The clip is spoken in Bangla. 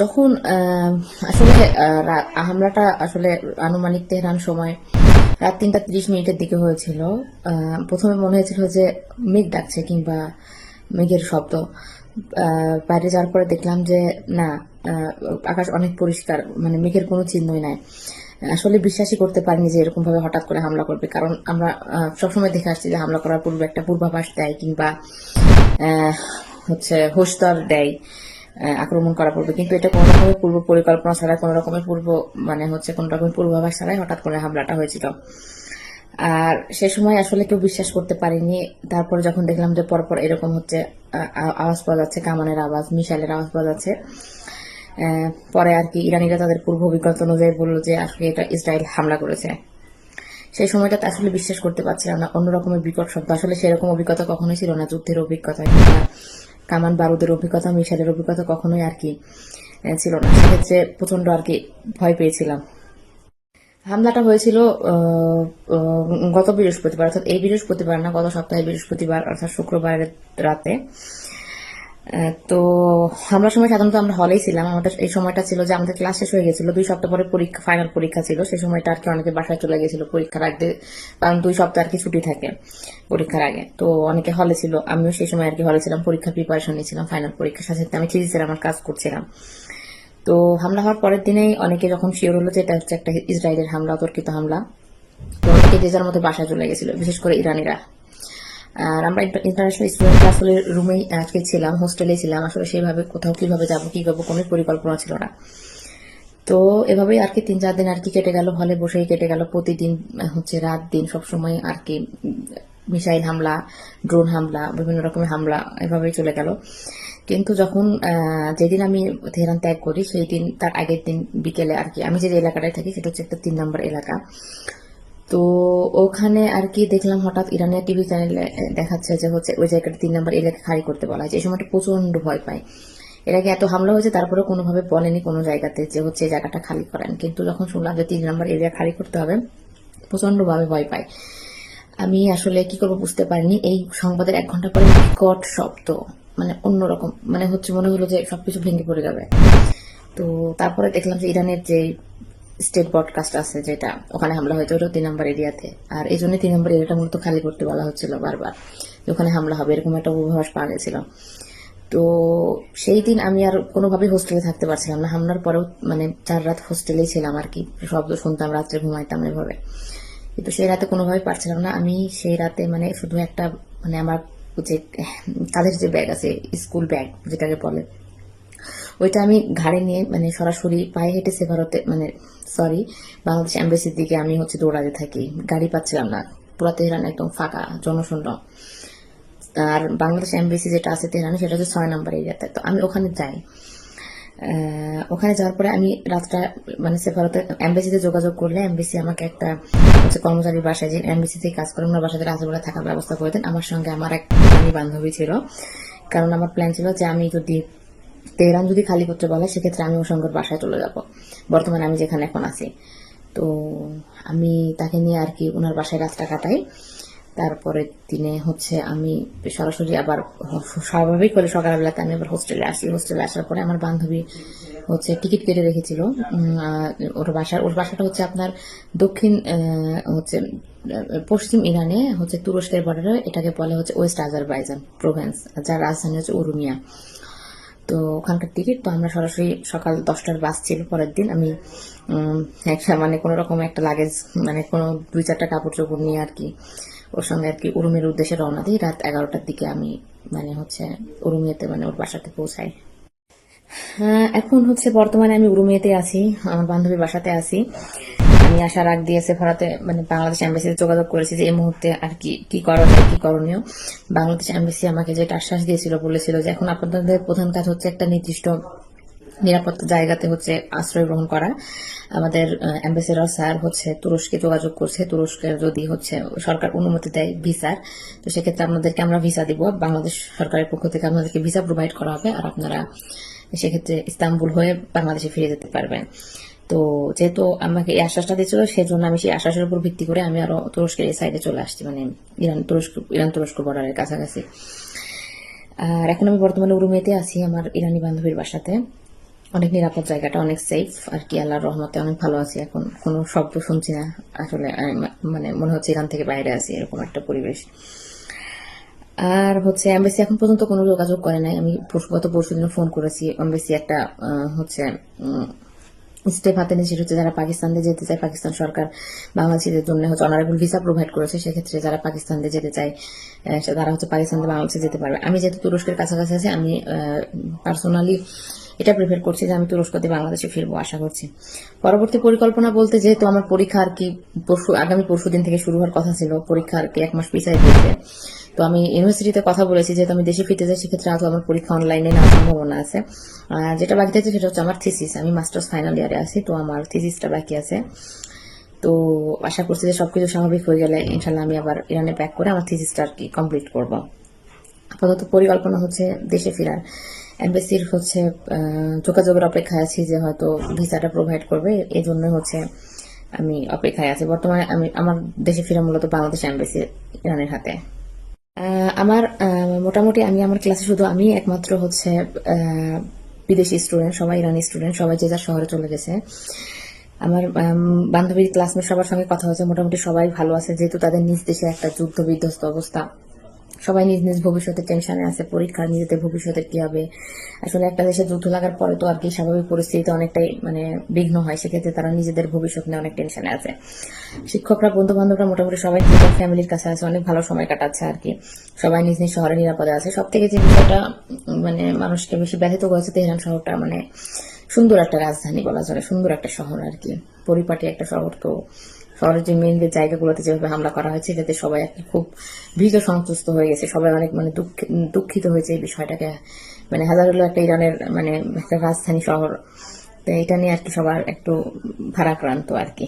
যখন আসলে হামলাটা আসলে আনুমানিক তেহরান সময় রাত তিনটা তিরিশ মিনিটের দিকে হয়েছিল। প্রথমে মনে হয়েছিল যে মেঘ ডাকছে কিংবা মেঘের শব্দ। বাইরে যাওয়ার পরে দেখলাম যে না আকাশ অনেক পরিষ্কার মানে মেঘের কোনো চিহ্নই নাই। আসলে বিশ্বাসই করতে পারিনি যে এরকম ভাবে হঠাৎ করে হামলা করবে, কারণ আমরা সবসময় দেখে আসছি যে হামলা করার পূর্বে একটা পূর্বাভাস দেয় কিংবা হচ্ছে হোস্টার দেয়। আক্রমণ করা পড়বে। কিন্তু এটা কোনো রকমের পূর্ব পরিকল্পনা ছাড়া কোনো রকমের পূর্ব মানে হচ্ছে কোনো রকমের পূর্বাভাস ছাড়াই হঠাৎ করে হামলাটা হয়েছিল। আর সে সময় আসলে কেউ বিশ্বাস করতে পারিনি। তারপরে যখন দেখলাম যে পরপর এরকম হচ্ছে আওয়াজ পাওয়া যাচ্ছে, কামানের আওয়াজ, মিসাইলের আওয়াজ পাওয়া যাচ্ছে পরে আর কি ইরানিরা তাদের পূর্ব অভিজ্ঞতা অনুযায়ী বলল যে আসলে এটা ইসরায়েল হামলা করেছে। সেই সময়টাতে আসলে বিশ্বাস করতে পারছিলাম না, অন্য রকমের বিকট শব্দ। আসলে সেরকম অভিজ্ঞতা কখনোই ছিল না, যুদ্ধের অভিজ্ঞতা কামান বারুদের অভিজ্ঞতা, মিসাইলের অভিজ্ঞতা কখনোই আর কি ছিল না। সেক্ষেত্রে প্রচণ্ড আর কি ভয় পেয়েছিলাম। হামলাটা হয়েছিল গত বৃহস্পতিবার, অর্থাৎ এই বৃহস্পতিবার না, গত সপ্তাহে বৃহস্পতিবার, অর্থাৎ শুক্রবারের রাতে। তো হামলার সময় সাধারণত আমরা হলেই ছিলাম। আমাদের এই সময়টা ছিল যে আমাদের ক্লাস শেষ হয়ে গেছিল দুই সপ্তাহ পরে পরীক্ষা ফাইনাল পরীক্ষা ছিল। সেই সময়টা আর কি অনেকে বাসায় চলে গেছিল পরীক্ষার আগে। কারণ দুই সপ্তাহ আর কি ছুটি থাকে পরীক্ষার আগে। তো অনেকে হলে ছিল। আমিও সেই সময় আর কি হলে ছিলাম। পরীক্ষার প্রিপারেশন নিয়েছিলাম ফাইনাল পরীক্ষার সাথে সাথে আমি থিজিসের আমার কাজ করছিলাম। তো হামলা হওয়ার পরের দিনেই অনেকে যখন শিওর হলো যে এটা হচ্ছে একটা ইসরায়েলের হামলা, অতর্কিত হামলা, তো অনেকে যে যার মতো বাসায় চলে গেছিল বিশেষ করে ইরানিরা। আর আমরা ইন্টারন্যাশনাল স্টুডেন্ট আসলে রুমেই আজকে ছিলাম হোস্টেলেই ছিলাম। আসলে সেইভাবে কোথাও কীভাবে যাব, কি করব, কোনো পরিকল্পনা ছিল না। তো এভাবেই আর কি তিন চার দিন আর কি কেটে গেল হলে বসেই কেটে গেল। প্রতিদিন হচ্ছে রাত দিন সবসময় আর কি মিসাইল হামলা ড্রোন হামলা, বিভিন্ন রকমের হামলা এভাবেই চলে গেল। কিন্তু যখন যেদিন আমি তেহরান ত্যাগ করি, সেই দিন তার আগের দিন বিকেলে আর কি, আমি যে এলাকাটায় থাকি, সেটা হচ্ছে একটা তিন নম্বর এলাকা। তো ওখানে আর কি দেখলাম হঠাৎ ইরানের টিভি চ্যানেলে দেখাচ্ছে যে হচ্ছে ওই জায়গাটা তিন নম্বর এলাকা খালি করতে বলা হয়েছে এই সময়টা প্রচণ্ড ভয় পায়। এর আগে এত হামলা হয়েছে তারপরে কোনোভাবে বলেনি কোনো জায়গাতে যে হচ্ছে এই জায়গাটা খালি করেন। কিন্তু যখন শুনলাম যে তিন নম্বর এরিয়া খালি করতে হবে প্রচণ্ড ভাবে ভয় পায়। আমি আসলে কি করব বুঝতে পারিনি। এই সংবাদের এক ঘণ্টা পরে বিকট শব্দ মানে অন্যরকম মানে হচ্ছে মনে হলো যে সবকিছু ভেঙে পড়ে যাবে। তো তারপরে দেখলাম যে ইরানের যে স্টেট ব্রডকাস্ট আছে যেটা। ওখানে হামলা হয়েছে ওটা তিন নম্বর এরিয়াতে। আর এই জন্য তিন নম্বর এরিয়াটা মূলত খালি করতে বলা হচ্ছিল বারবার ওখানে হামলা হবে, এরকম একটা পূর্বাভাস পাওয়া গেছিল। তো সেই দিন আমি আর কোনোভাবেই হোস্টেলে থাকতে পারছিলাম না। হামলার পরেও মানে চার রাত হোস্টেলেই ছিলাম আর কি, শব্দ শুনতাম, রাত্রে ঘুমাইতাম এভাবে। কিন্তু সেই রাতে কোনোভাবেই পারছিলাম না। আমি সেই রাতে মানে শুধু একটা মানে আমার যে কাঁধের যে ব্যাগ আছে, স্কুল ব্যাগ যেটাকে বলে, ওইটা আমি ঘাড়ে নিয়ে মানে সরাসরি পায়ে হেঁটে সেভারতে মানে সরি বাংলাদেশ এম্বাসির দিকে আমি হচ্ছে দৌড়াতে থাকি। গাড়ি পাচ্ছিলাম না। পুরা তেহরান একদম ফাঁকা, জনশূন্য। আর বাংলাদেশ এম্বাসি যেটা আছে তেহরানে, সেটা হচ্ছে ছয় নম্বর এরিয়াতে তো। আমি ওখানে যাই। ওখানে যাওয়ার পরে আমি রাতটা মানে সেফারতে এম্বাসিতে যোগাযোগ করলে এম্বাসি আমাকে একটা হচ্ছে কর্মচারীর বাসায় যে এম্বাসিতে কাজ করে, ওনার বাসাতে রাতেবেলা থাকার ব্যবস্থা করে দেন। আমার সঙ্গে আমার এক বান্ধবী ছিল। কারণ আমার প্ল্যান ছিল যে আমি যদি তেহরান যদি খালি করতে বলে, সেক্ষেত্রে আমি ওর সঙ্গে বাসায় চলে যাব। বর্তমানে আমি যেখানে এখন আছি। তো আমি তাকে নিয়ে আর কি ওনার বাসায় রাস্তা কাটাই। তারপরে দিনে হচ্ছে আমি সরাসরি আবার স্বাভাবিক করে সকালবেলাতে আমি আবার হোস্টেলে আসি। হোস্টেলে আসার পরে আমার বান্ধবী হচ্ছে টিকিট কেটে রেখেছিল। ওর বাসার ওর বাসাটা হচ্ছে আপনার দক্ষিণ হচ্ছে পশ্চিম ইরানে হচ্ছে তুরস্কের বর্ডারে এটাকে বলে হচ্ছে ওয়েস্ট আজারবাইজান প্রভিন্স যার রাজধানী হচ্ছে উরুমিয়া তো ওখানকার টিকিট তো আমরা সরাসরি সকাল দশটার বাস ছিল পরের দিন। আমি একটা মানে কোনো রকম একটা লাগেজ মানে কোনো দুই চারটা কাপড় চোপড় নিয়ে আর কি, ওর সঙ্গে আর কি উরুমের উদ্দেশ্যে রওনা দিই। রাত এগারোটার দিকে আমি মানে হচ্ছে উরুমিয়াতে মানে ওর বাসাতে পৌঁছাই। হ্যাঁ এখন হচ্ছে বর্তমানে আমি উরুমিয়াতে আছি, আমার বান্ধবীর বাসাতে আছি। আমি আসার আগ দিয়ে সেফারাতে মানে বাংলাদেশ এম্বাসিতে যোগাযোগ করেছি যে এই মুহূর্তে আর কি কি করণীয় কি করণীয়। বাংলাদেশ এম্বাসি আমাকে যেটা আশ্বাস দিয়েছিল, বলেছিল যে এখন আপনাদের প্রধান কাজ হচ্ছে একটা নির্দিষ্ট নিরাপত্তা জায়গাতে হচ্ছে আশ্রয় গ্রহণ করা। আমাদের অ্যাম্বাসেডর স্যার হচ্ছে তুরস্কে যোগাযোগ করছে। তুরস্কের যদি হচ্ছে সরকার অনুমতি দেয় ভিসার তো সেক্ষেত্রে আপনাদেরকে আমরা ভিসা দিব। বাংলাদেশ সরকারের পক্ষ থেকে আপনাদেরকে ভিসা প্রোভাইড করা হবে। আর আপনারা সেক্ষেত্রে ইস্তাম্বুল হয়ে বাংলাদেশে ফিরে যেতে পারবেন। তো যেহেতু আমাকে এই আশ্বাসটা দিয়েছিল, সেজন্য আমি সেই আশ্বাসের উপর ভিত্তি করে আমি আরও তুরস্কের এই সাইডে চলে আসছি মানে ইরান, তুরস্ক ইরান তুরস্ক বর্ডারের কাছাকাছি। আর এখন আমি বর্তমানে উরুমেতে আছি, আমার ইরানি বান্ধবীর বাসাতে। অনেক নিরাপদ জায়গাটা, অনেক সেফ আর কি আল্লাহর রহমতে অনেক ভালো আছি এখন। কোনো শব্দ শুনছি না, আসলে মানে মনে হচ্ছে এখান থেকে বাইরে আছি, এরকম একটা পরিবেশ। আর হচ্ছে এমবেসি এখন পর্যন্ত কোনো যোগাযোগ করে নাই। আমি গত পরশু দিন ফোন করেছি এমবেসি একটা হচ্ছে স্টেপ হাতে সেটা হচ্ছে যারা পাকিস্তানে যেতে চায়, পাকিস্তান সরকার বাংলাদেশিদের জন্য হচ্ছে অনারেবল ভিসা প্রোভাইড করেছে, সেক্ষেত্রে যারা পাকিস্তানে যেতে চায় তারা হচ্ছে পাকিস্তান বাংলাদেশে যেতে পারবে। আমি যেহেতু তুরস্কের কাছাকাছি আছি, আমি পার্সোনালি এটা প্রিফার করছি যে আমি তুরস্ক দিয়ে বাংলাদেশে ফিরবো, আশা করছি। পরবর্তী পরিকল্পনা বলতে যেহেতু আমার পরীক্ষা আর কি পরশু, আগামী পরশু দিন থেকে শুরু হওয়ার কথা ছিল, পরীক্ষা আর কি এক মাস পিছিয়ে দিয়েছে তো আমি ইউনিভার্সিটিতে কথা বলেছি যেহেতু আমি দেশে ফিরতে যাই সেক্ষেত্রে আজও আমার পরীক্ষা অনলাইনে নেওয়ার সম্ভাবনা আছে। যেটা বাকি থাকছে সেটা হচ্ছে আমার থিসিস আমি মাস্টার্স ফাইনাল ইয়ারে আছি, তো আমার থিসিসটা বাকি আছে। তো আশা করছি যে সবকিছু স্বাভাবিক হয়ে গেলে ইনশাল্লাহ আমি আবার ইরানে প্যাক করে আমার থিসিসটা আর কি কমপ্লিট করব। আপাতত পরিকল্পনা হচ্ছে দেশে ফেরার। এমবেসির হচ্ছে যোগাযোগের অপেক্ষায় আছি যে হয়তো ভিসাটা প্রোভাইড করবে। এই জন্য হচ্ছে আমি অপেক্ষায় আছি। বর্তমানে আমি আমার দেশে ফিরে মূলত বাংলাদেশ এমবেসি ইরানের হাতে। আমার মোটামুটি আমি আমার ক্লাসে শুধু আমি একমাত্র হচ্ছে বিদেশি স্টুডেন্ট সবাই ইরানি স্টুডেন্ট সবাই যে যার শহরে চলে গেছে। আমার আম, বান্ধবীর ক্লাসমেট সবার সঙ্গে কথা হয়েছে। মোটামুটি সবাই ভালো আছে যেহেতু তাদের নিজ দেশে একটা যুদ্ধ বিধ্বস্ত অবস্থা। সবাই নিজ নিজ ভবিষ্যতের টেনশনে আছে পরীক্ষা নিজেদের ভবিষ্যতের কি হবে? আসলে একটা দেশে যুদ্ধ লাগার পরে তো আর কি স্বাভাবিক পরিস্থিতিতে অনেকটাই মানে বিঘ্ন হয়, সেক্ষেত্রে তারা নিজেদের ভবিষ্যৎ নিয়ে অনেক টেনশনে আছে। শিক্ষকরা বন্ধু বান্ধবরা মোটামুটি সবাই ফ্যামিলির কাছে আছে, অনেক ভালো সময় কাটাচ্ছে আর কি। সবাই নিজ নিজ শহরে নিরাপদে আছে। সব থেকে যে বিষয়টা মানে মানুষকে বেশি ব্যাধিত করেছে তেহরান শহরটা মানে সুন্দর একটা রাজধানী বলা চলে, সুন্দর একটা শহর আর কি। পরিপাটি একটা শহর তো শহরের যে মেন যে জায়গাগুলোতে যেভাবে হামলা করা হয়েছে যাতে সবাই আর খুব ভীত সন্তুষ্ট হয়ে গেছে। সবাই অনেক মানে দুঃখ- দুঃখিত হয়েছে এই বিষয়টাকে। মানে হাজার হলো একটা ইরানের মানে একটা রাজধানী শহর। তো এটা নিয়ে আর কি সবার একটু ভারাক্রান্ত আর কি।